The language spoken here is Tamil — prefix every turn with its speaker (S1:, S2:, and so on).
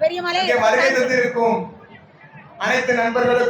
S1: கொண்டான்னு பெரிய மலை
S2: வருகை தந்திருக்கும் அனைத்து நண்பர்களுக்கும்